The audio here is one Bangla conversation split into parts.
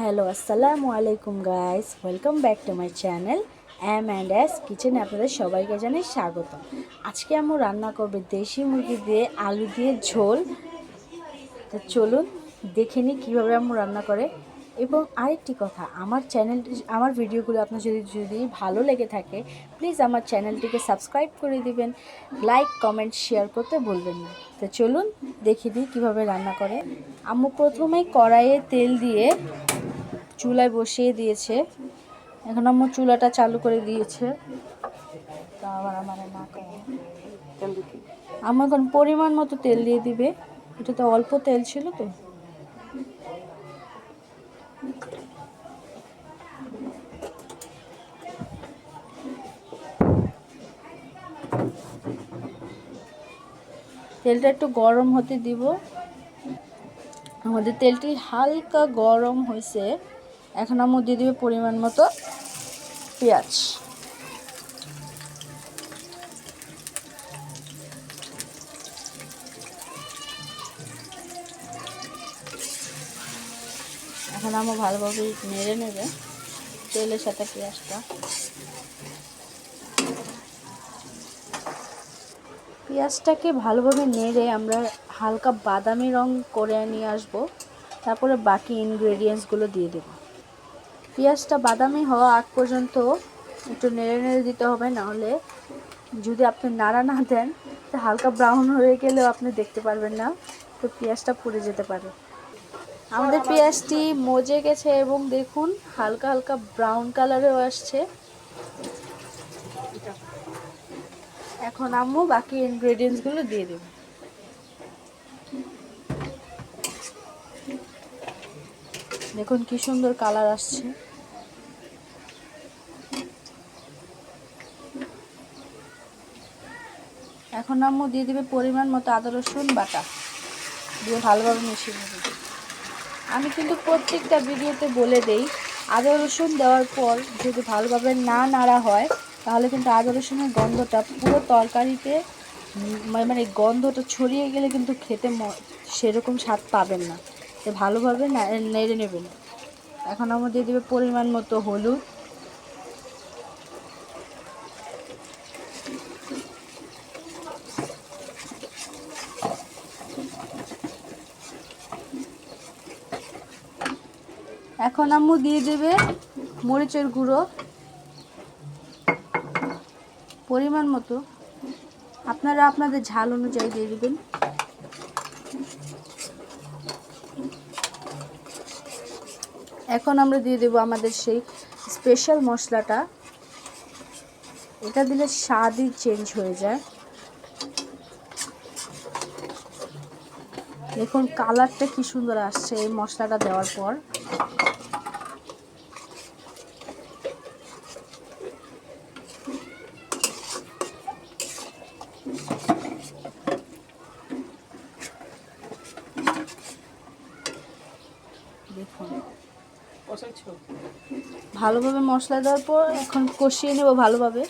হ্যালো, আসসালামু আলাইকুম guys welcome back to my channel M and S কিচেনে আপনাদের সবাইকে জানাই স্বাগত আজকে আমি রান্না করবে দেশি মুরগি দিয়ে আলু দিয়ে ঝোল। তো চলুন দেখে নিই কীভাবে আমি রান্না করে। এবং আরেকটি কথা, আমার চ্যানেল আমার ভিডিওগুলো আপনার যদি যদি ভালো লেগে থাকে প্লিজ আমার চ্যানেলটিকে সাবস্ক্রাইব করে দিবেন লাইক কমেন্ট শেয়ার করতে ভুলবেন না। তো চলুন দেখে দিই কীভাবে রান্না করে। আম্মু প্রথমে কড়াইয়ে তেল দিয়ে চুলায় বসিয়ে দিয়েছে। এখন আমার চুলাটা চালু করে দিয়েছে। আমার এখন পরিমাণ মতো তেল দিয়ে দিবে। এটা তো অল্প তেল ছিল তো। তেলটা একটু গরম হতে দিব। আমাদের তেলটি হালকা গরম হয়েছে। এখন আমরা দিয়ে দেবে পরিমাণ মতো পেঁয়াজ। এখন আমরা ভালোভাবে নেড়ে নেবে তেলের সাথে পেঁয়াজটা। পেঁয়াজটাকে ভালোভাবে নেড়ে আমরা হালকা বাদামি রং করে নিয়ে আসব। তারপরে বাকি ইনগ্রেডিয়েন্টসগুলো দিয়ে দেব। পেঁয়াজটা বাদামি হওয়া আগ পর্যন্ত একটু নেড়ে নেড়ে দিতে হবে, নাহলে যদি আপনি নাড়া না দেন, তো হালকা ব্রাউন হয়ে গেলেও আপনি দেখতে পারবেন না, তো পেঁয়াজটা পুড়ে যেতে পারে। আমাদের পেঁয়াজটি মজে গেছে এবং দেখুন হালকা হালকা ব্রাউন কালারেও আসছে। এখন আম্মু বাকি ইনগ্রেডিয়েন্টসগুলো দিয়ে দেব। দেখুন কি সুন্দর কালার আসছে। এখন আম্মু দিয়ে দেবে পরিমাণ মতো আদা, রসুন বাটা। দিয়ে ভালোভাবে মিশিয়ে নেবে। আমি কিন্তু প্রত্যেকটা ভিডিওতে বলে দেই, আদা, রসুন দেওয়ার পর যদি ভালোভাবে না নাড়া হয়, তাহলে কিন্তু আদা, রসুনের গন্ধটা পুরো তরকারিতে মানে গন্ধটা ছড়িয়ে গেলে কিন্তু খেতে সেরকম স্বাদ পাবেন না। ভালোভাবে নেড়ে নেবেন। এখন আমরা দিয়ে দেবে পরিমাণ মতো হলুদ। এখন আম্মু দিয়ে দেবে মরিচের গুঁড়ো। পরিমাণ মতো। আপনারা আপনাদের ঝাল অনুযায়ী দিয়ে দেবেন। এখন আমরা দিয়ে দেব আমাদের সেই স্পেশাল মশলাটা। এটা দিলে স্বাদই চেঞ্জ হয়ে যায়। দেখুন কালারটা কি সুন্দর আসছে এই মশলাটা দেওয়ার পর দেখুন ভালোভাবে মশলা দেওয়ার পর এখন কষিয়ে নেব ভালোভাবে।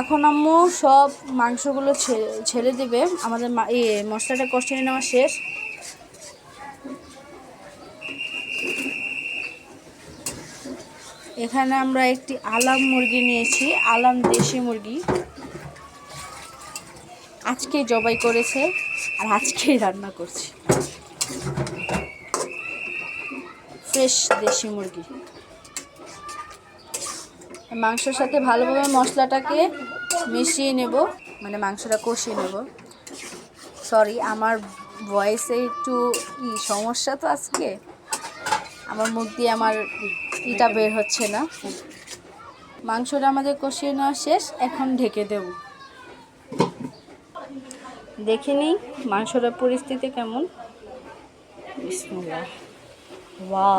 এখন আম্মু সব মাংসগুলো ছেড়ে দেবে। আমাদের ইয়ে মশলাটা কষিয়ে নেওয়া শেষ। এখানে আমরা একটি আলাম মুরগি নিয়েছি, আলাম দেশি মুরগি। আজকে জবাই করেছে। আর আজকেই রান্না করছি। ফ্রেশ দেশি মুরগি। মাংসের সাথে ভালোভাবে মশলাটাকে মিশিয়ে নেব মানে মাংসটা কষিয়ে নেব। সরি আমার ভয়েসে একটু ই, সমস্যা তো আজকে। আমার মুখ দিয়ে আমার ইটা বের হচ্ছে না। মাংসটা আমাদের কষিয়ে নেওয়া শেষ, এখন ঢেকে দেব। দেখে নিই মাংসটার পরিস্থিতি কেমন? ওয়া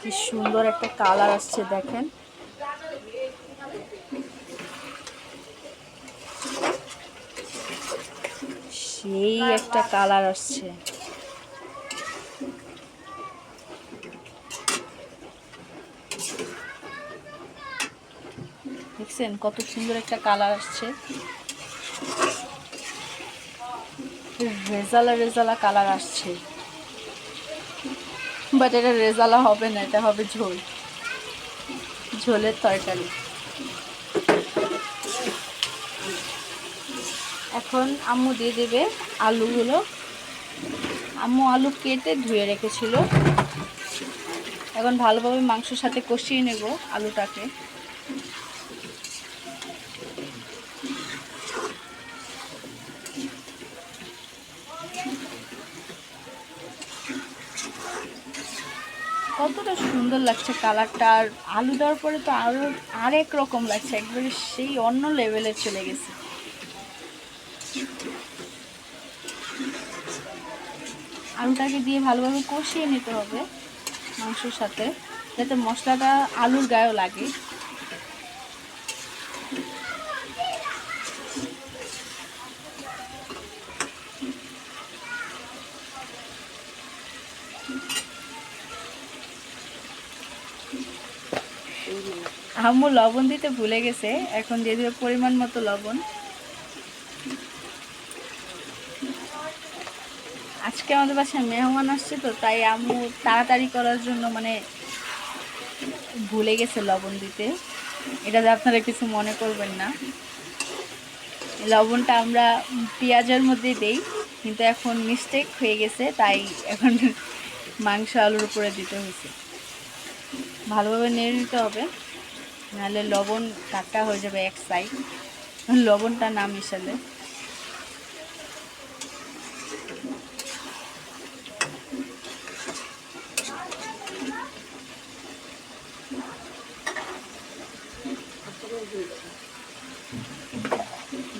কি সুন্দর একটা কালার আসছে, দেখেন। সেই একটা কালার আসছে। দেখছেন কত সুন্দর একটা কালার আসছে। রেজালা রেজালা কালার আসছে। বাট এটা রেজালা হবে না, এটা হবে ঝোল। ঝোলের তরকারি। এখন আম্মু দিয়ে দেবে আলুগুলো। আম্মু আলু কেটে ধুয়ে রেখেছিল। এখন ভালোভাবে মাংসের সাথে কষিয়ে নেব আলুটাকে কতটা সুন্দর লাগছে কালারটা, আর আলু দেওয়ার পরে তো আরও আরেক রকম লাগছে, একবারে সেই অন্য লেভেলে চলে গেছে। আলুটাকে দিয়ে ভালোভাবে কষিয়ে নিতে হবে মাংসের সাথে, যাতে মশলাটা আলুর গায়েও লাগে। আম্মু লবণ দিতে ভুলে গেছে, এখন দিয়ে পরিমাণ মতো লবণ। আজকে আমাদের বাসায় মেহমান আসছে তো, তাই আম্মু তাড়াতাড়ি করার জন্য মানে ভুলে গেছে লবণ দিতে। এটা আপনারা কিছু মনে করবেন না। লবণটা আমরা পেঁয়াজের মধ্যে দেই, কিন্তু এখন মিস্টেক হয়ে গেছে, তাই এখন মাংস আলুর উপরে দিতে হয়েছে। ভালোভাবে নেড়ে নিতে হবে। নাহলে লবণ কাটা হয়ে যাবে এক সাইড লবণটা না মিশালে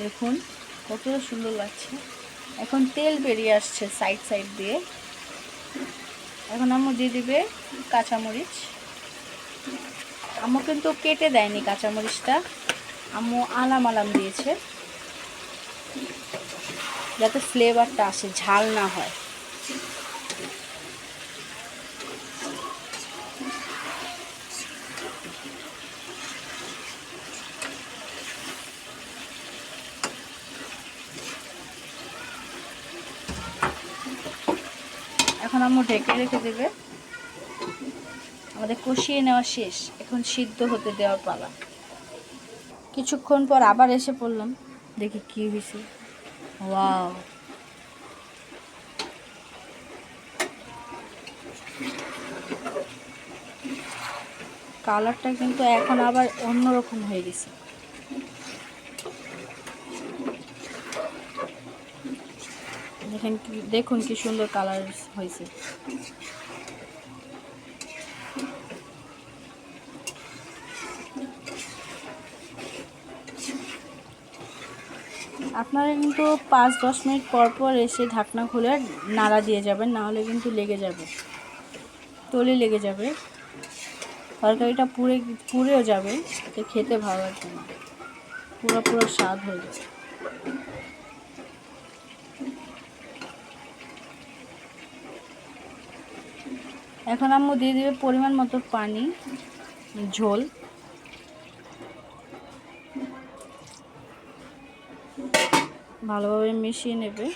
দেখুন, কতটা সুন্দর লাগছে। এখন তেল বেরিয়ে আসছে সাইড সাইড দিয়ে। এখন আম্মু দিয়ে দিবে কাঁচামরিচ। আম্মু কিন্তু কেটে দেয়নি কাঁচামরিচটা। আম্মু আলাম আলাম দিয়েছে। যাতে ফ্লেভারটা আসে, ঝাল না হয়। এখন আম্মু ঢেকে রেখে দেবে। আমাদের কষিয়ে নেওয়া শেষ। এখন সিদ্ধ হতে দেওয়ার পালা। কিছুক্ষণ পর আবার এসে পড়লাম। দেখি কি হয়েছে ওয়াও। কালারটা কিন্তু এখন আবার অন্যরকম হয়ে গেছে। দেখেন দেখুন কি সুন্দর কালার হয়েছে আপনারা কিন্তু পাঁচ, দশ মিনিট পর পর এসে ঢাকনা খুলে নাড়া দিয়ে যাবেন নাহলে কিন্তু লেগে যাবে। তলি লেগে যাবে। তরকারিটা পুড়ে, পুড়েও যাবে তো খেতে ভালো লাগবে না। পুরো পুরো স্বাদ হয়ে যাবে। এখন আম্মু দিয়ে দেবে পরিমাণ মতো পানি, ঝোল। ভালোভাবে মিশিয়ে নেবে।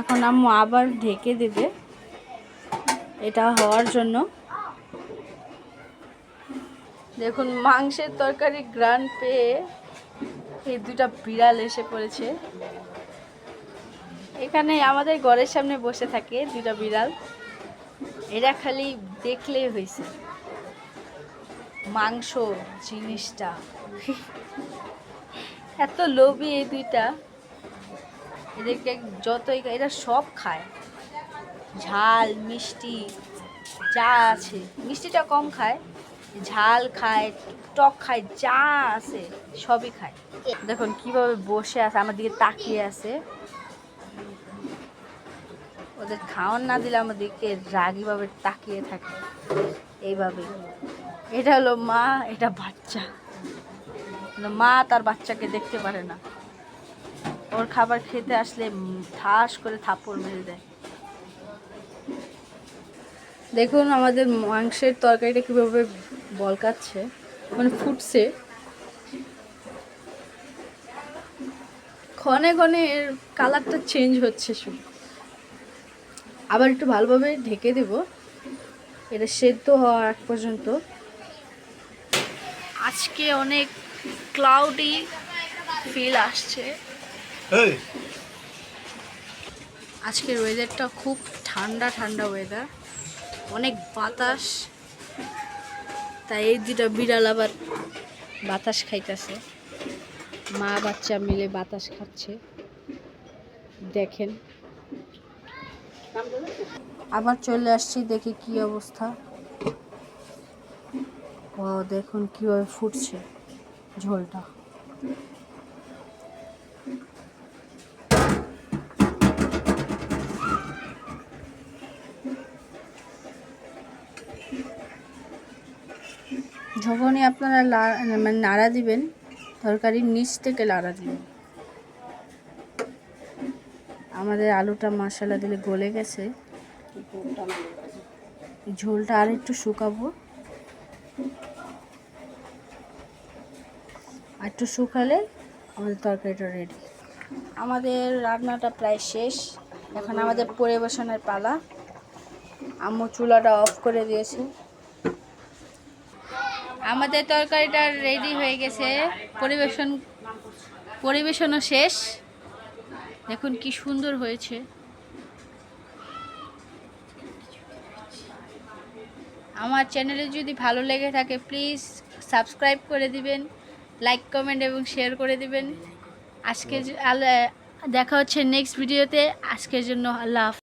এখন আম্মু আবার ঢেকে দেবে। এটা হওয়ার জন্য। দেখুন, মাংসের তরকারি গ্রান পেয়ে এই দুটা বিড়াল এসে পড়েছে। এখানে আমাদের ঘরের সামনে বসে থাকে দুটা বিড়াল। এরা খালি দেখলেই হয়েছে মাংস, জিনিসটা। এত লোভী এই দুইটা। এদেরকে যতই এরা সব খায়। ঝাল, মিষ্টি, যা আছে। মিষ্টিটা কম খায়, ঝাল খায়, টক খায়, যা আছে, সবই খায়। দেখুন কীভাবে বসে আছে, আমার দিকে তাকিয়ে আছে। ওদের খাওয়ান না দিলে আমার দিকে রাগিভাবে তাকিয়ে থাকে। এইভাবে এটা হলো মা, এটা বাচ্চা। মা তার বাচ্চাকে দেখতে পারে না। ওর খাবার খেতে আসলে ঠাস করে থাপড় মেরে দেয়। দেখুন আমাদের মাংসের তরকারিটা কীভাবে বলকাচ্ছে মানে ফুটছে। ক্ষণে ক্ষণে এর কালারটা চেঞ্জ হচ্ছে শুধু। আবার একটু ভালোভাবে ঢেকে দেব। এটা সেদ্ধ হওয়ার আগ পর্যন্ত। আজকে অনেক ক্লাউডি ফিল আসছে। এই। আজকের ওয়েদারটা খুব ঠান্ডা ঠান্ডা ওয়েদার অনেক বাতাস। তাই এই দুটা বিড়াল আবার বাতাস খাইতেছে। মা বাচ্চা মিলে বাতাস খাচ্ছে। দেখেন। আবার চলে আসছি, দেখি কি অবস্থা। ও, দেখুন কীভাবে ফুটছে ঝোলটা। যখনই আপনারা মানে নাড়া দিবেন, তরকারির নিচ থেকে নাড়া দিবেন। আমাদের আলুটা মশলা দিলে গলে গেছে। ঝোলটা আর একটু শুকাবো। আর একটু শুকালে আমাদের তরকারিটা রেডি আমাদের রান্নাটা প্রায় শেষ। এখন আমাদের পরিবেশনের পালা। আম্মু চুলাটা অফ করে দিয়েছে। আমাদের তরকারিটা রেডি হয়ে গেছে। পরিবেশন পরিবেশনও শেষ। দেখুন কি সুন্দর হয়েছে। আমার চ্যানেলে যদি ভালো লেগে থাকে প্লিজ সাবস্ক্রাইব করে দিবেন লাইক কমেন্ট এবং শেয়ার করে দিবেন। আজকে দেখা হচ্ছে নেক্সট ভিডিওতে আজকের জন্য আল্লাহ।